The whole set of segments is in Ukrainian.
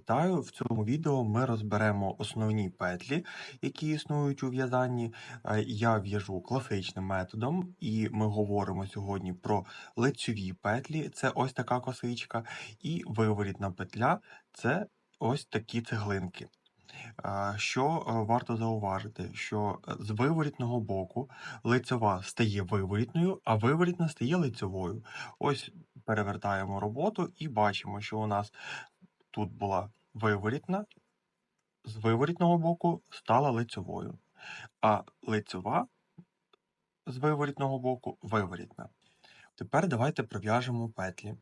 Вітаю! В цьому відео ми розберемо основні петлі, які існують у в'язанні. Е, Я в'яжу класичним методом, і ми говоримо сьогодні про лицьові петлі, це ось така косичка, і виворітна петля це ось такі цеглинки. Е, Що е, варто зауважити, що з виворітного боку лицьова стає виворітною, а виворітна стає лицьовою. Ось перевертаємо роботу і бачимо, що у нас тут була виворітна, з виворітного боку стала лицьовою, а лицьова з виворітного боку виворітна. Тепер давайте пров'яжемо петлі.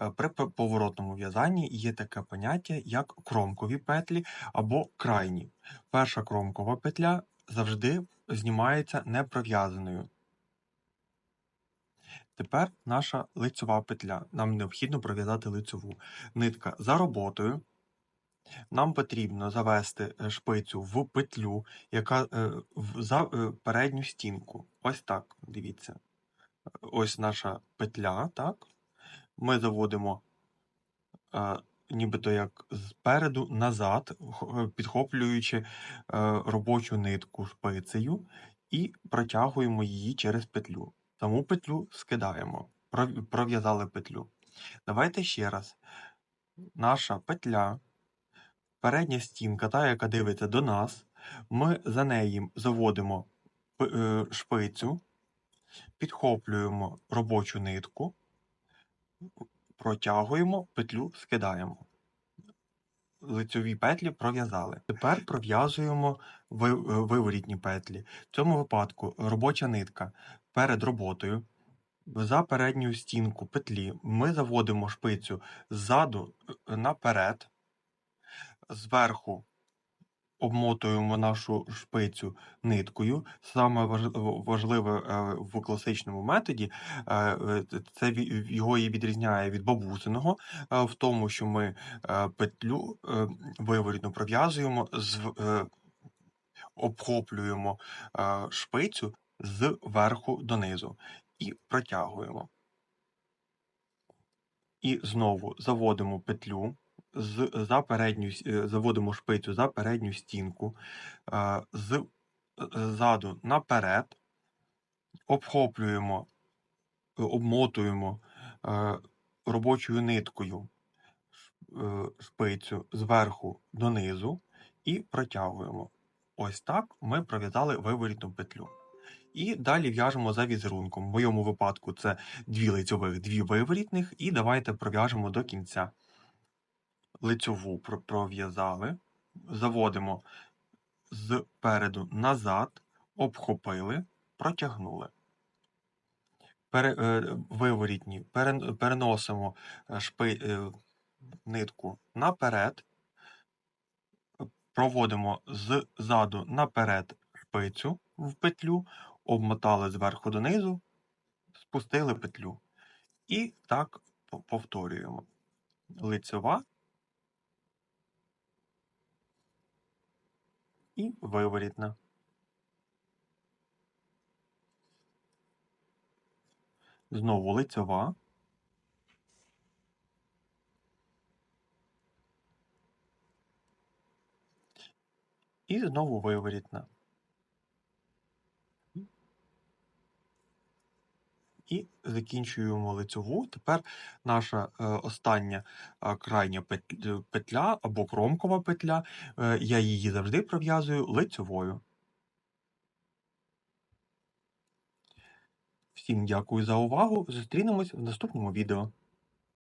Е, При поворотному в'язанні є таке поняття, як кромкові петлі або крайні. Перша кромкова петля завжди знімається непров'язаною. Тепер наша лицьова петля. Нам необхідно пров'язати лицьову. Нитка за роботою. Нам потрібно завести е, шпицю в петлю, яка е, за е, передню стінку. Ось так, дивіться. Ось наша петля, так? Ми заводимо нібито як спереду назад, підхоплюючи робочу нитку шпицею і протягуємо її через петлю. Саму петлю скидаємо. Пров'язали петлю. Давайте ще раз. Наша петля, передня стінка, та, яка дивиться до нас, ми за неї заводимо е, шпицю, підхоплюємо робочу нитку, протягуємо, петлю скидаємо. Лицьові петлі пров'язали. Тепер пров'язуємо е, виворітні петлі. В цьому випадку робоча нитка перед роботою. За передню стінку петлі ми заводимо шпицю ззаду е, наперед, зверху обмотуємо нашу шпицю ниткою. Саме важливе е, в класичному методі е, е, це його і відрізняє від бабусиного в тому, що ми петлю виворітно пров'язуємо, обхоплюємо шпицю зверху донизу і протягуємо. І знову заводимо петлю з за передню е, заводимо шпицю за передню стінку, е, з е, ззаду наперед, обхоплюємо, обмотуємо робочою ниткою шпицю зверху донизу і протягуємо. Ось так ми пров'язали виворітну петлю. І далі в'яжемо за візерунком. В моєму випадку це дві лицьових, дві виворітних, і давайте пров'яжемо до кінця. Лицьову пров'язали, заводимо зпереду назад, обхопили, протягнули. Е, виворітні переносимо е, шпи, е, нитку наперед, проводимо ззаду наперед шпицю в петлю, обмотали зверху донизу, спустили петлю. І так повторюємо. Лицьова і виворітна. Знову лицьова. І знову виворітна. І закінчуємо лицьову. Тепер наша е, остання е, крайня петля або кромкова петля. Е, я її завжди пров'язую лицьовою. Всім дякую за увагу. Зустрінемось в наступному відео.